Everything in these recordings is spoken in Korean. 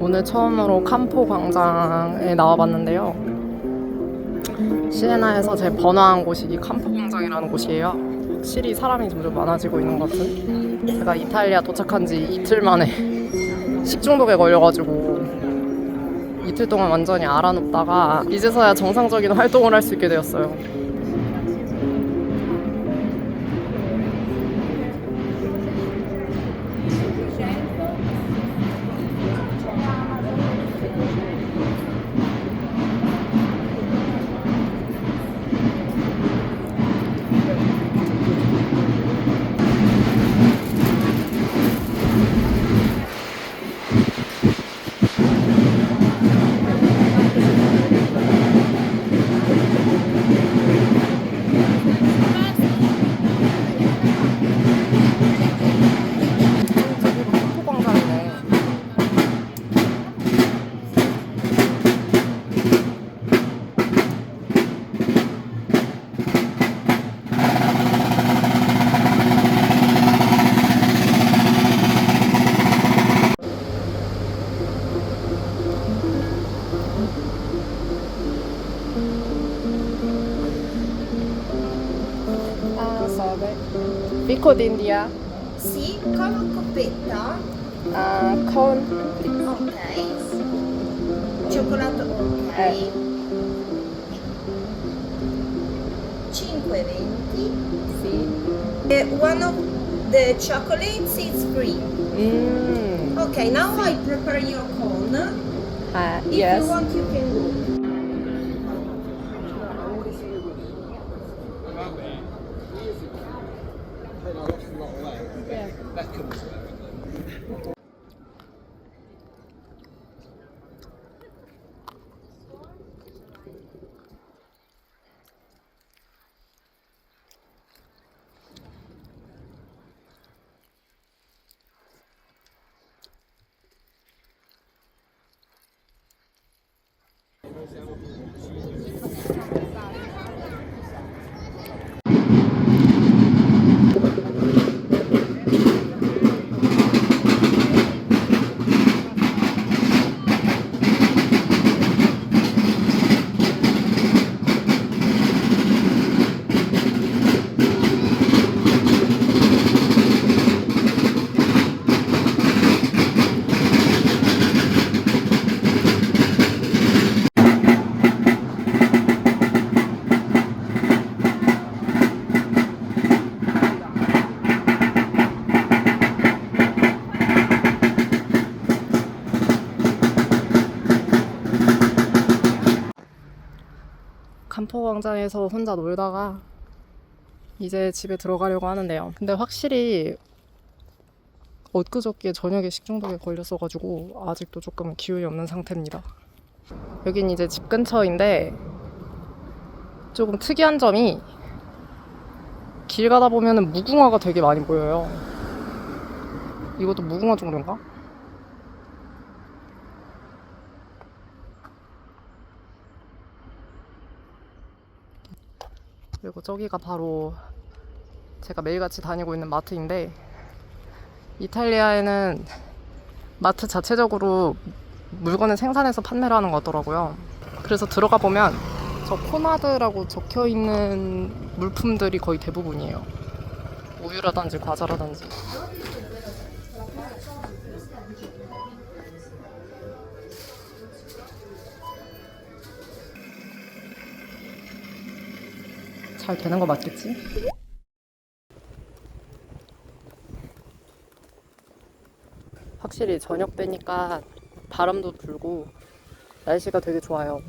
오늘 처음으로 캄포 광장에 나와봤는데요. 시에나에서 제일 번화한 곳이 이 캄포 광장이라는 곳이에요. 확실히 사람이 점점 많아지고 있는 것 같은. 제가 이탈리아 도착한 지 이틀 만에 식중독에 걸려가지고 이틀 동안 완전히 알아눕다가 이제서야 정상적인 활동을 할 수 있게 되었어요. Pico d'India. Sì, con coppetta. Ah, con Ok. Cioccolato, ok. Eh. 5,20. sì. Eh, one of the chocolates is free. Mm. Okay, now I prepare your cone. Ah, If yes. you want, you can go. 광장에서 혼자 놀다가 이제 집에 들어가려고 하는데요. 근데 확실히 엊그저께 저녁에 식중독에 걸렸어가지고 아직도 조금 기운이 없는 상태입니다. 여긴 이제 집 근처인데 조금 특이한 점이 길 가다 보면은 무궁화가 되게 많이 보여요. 이것도 무궁화 종류인가? 그리고 저기가 바로 제가 매일같이 다니고 있는 마트인데 이탈리아에는 마트 자체적으로 물건을 생산해서 판매를 하는 것 같더라고요. 그래서 들어가 보면 저 포나드라고 적혀 있는 물품들이 거의 대부분이에요. 우유라든지 과자라든지. 잘 되는 거 맞겠지? 확실히 저녁 되니까 바람도 불고 날씨가 되게 좋아요.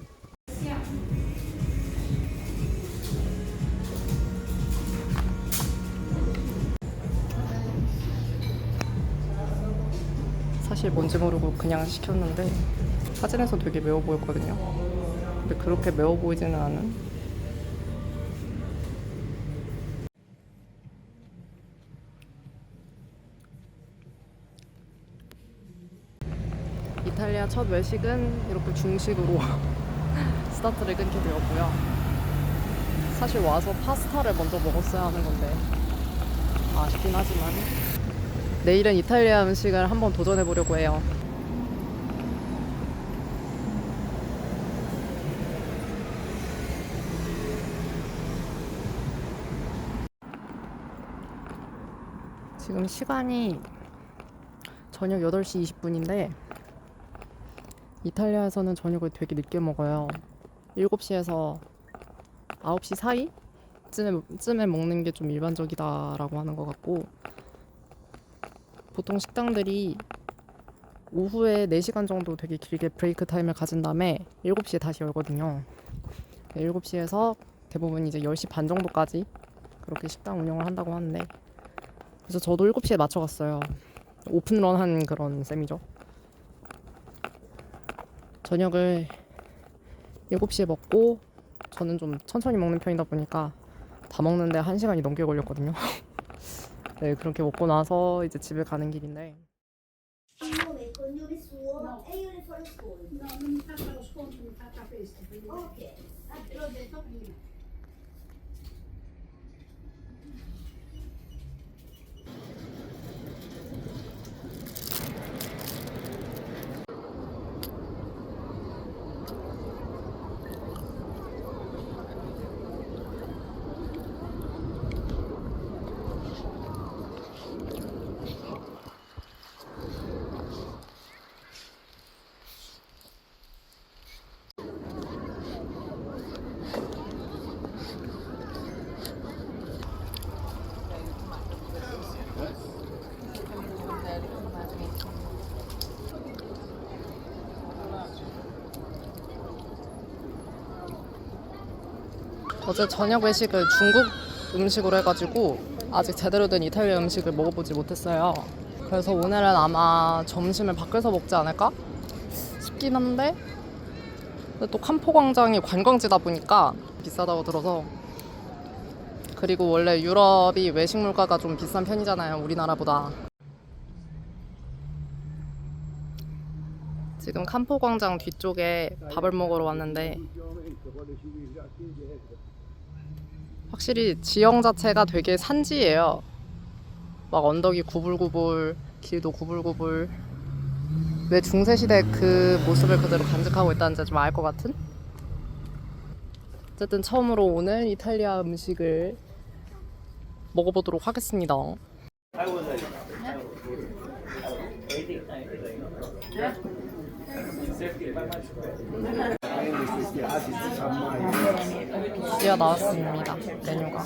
사실 뭔지 모르고 그냥 시켰는데 사진에서 되게 매워 보였거든요. 근데 그렇게 매워 보이지는 않은 첫 외식은 이렇게 중식으로 스타트를 끊게 되었고요. 사실 와서 파스타를 먼저 먹었어야 하는 건데 아쉽긴 하지만 내일은 이탈리아 음식을 한번 도전해 보려고 해요. 지금 시간이 저녁 8시 20분인데 이탈리아에서는 저녁을 되게 늦게 먹어요. 7시에서 9시 사이? 쯤에, 쯤에 먹는 게 좀 일반적이다라고 하는 것 같고 보통 식당들이 오후에 4시간 정도 되게 길게 브레이크 타임을 가진 다음에 7시에 다시 열거든요. 7시에서 대부분 이제 10시 반 정도까지 그렇게 식당 운영을 한다고 하는데 그래서 저도 7시에 맞춰 갔어요. 오픈런 한 그런 셈이죠. 저녁을 7시에 먹고 저는 좀 천천히 먹는 편이다 보니까 다 먹는데 1시간이 넘게 걸렸거든요. 네, 그렇게 먹고 나서 이제 집에 가는 길인데 어제 저녁 외식을 중국 음식으로 해가지고 아직 제대로 된 이탈리아 음식을 먹어보지 못했어요. 그래서 오늘은 아마 점심을 밖에서 먹지 않을까 싶긴 한데 또 캄포 광장이 관광지다 보니까 비싸다고 들어서 그리고 원래 유럽이 외식 물가가 좀 비싼 편이잖아요 우리나라보다 지금 캄포 광장 뒤쪽에 밥을 먹으러 왔는데 확실히 지형 자체가 되게 산지예요. 막 언덕이 구불구불, 길도 구불구불. 왜 중세 시대 그 모습을 그대로 간직하고 있다는지 좀 알 것 같은? 어쨌든 처음으로 오늘 이탈리아 음식을 먹어보도록 하겠습니다. 드디어 나왔습니다. 메뉴가.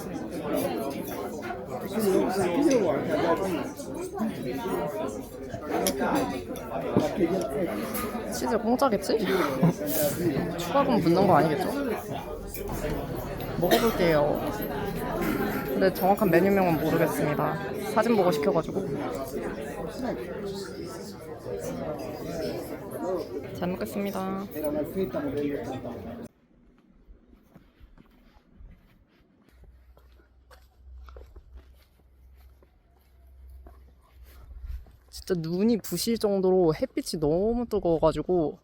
치즈 공짜겠지? 추가금 붙는 거 아니겠죠? 먹어볼게요. 근데 정확한 메뉴명은 모르겠습니다. 사진 보고 시켜가지고. 잘 먹겠습니다. 진짜 눈이 부실 정도로 햇빛이 너무 뜨거워가지고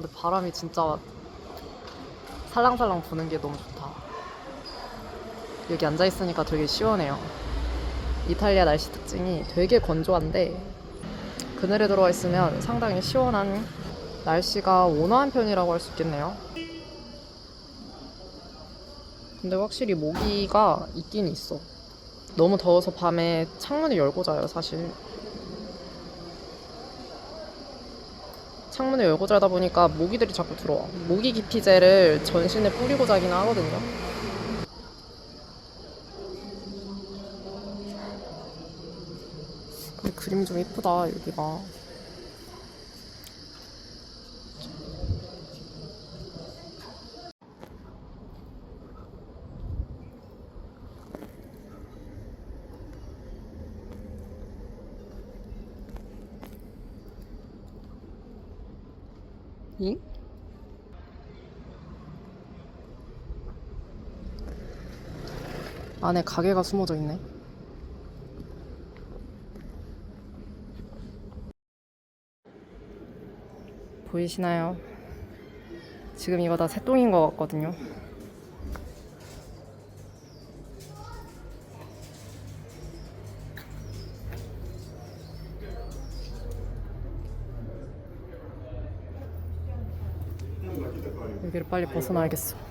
근데 바람이 진짜 살랑살랑 부는 게 너무 좋다 여기 앉아있으니까 되게 시원해요 이탈리아 날씨 특징이 되게 건조한데 그늘에 들어와 있으면 상당히 시원한 날씨가 온화한 편이라고 할 수 있겠네요. 근데 확실히 모기가 있긴 있어. 너무 더워서 밤에 창문을 열고 자요, 사실. 창문을 열고 자다 보니까 모기들이 자꾸 들어와. 모기 기피제를 전신에 뿌리고 자긴 하거든요. 그림이 좀 이쁘다 여기가 잉? 안에 가게가 숨어져 있네. 보이시나요? 지금 이거 다 새똥인 것 같거든요. 여기를 빨리 벗어나야겠어.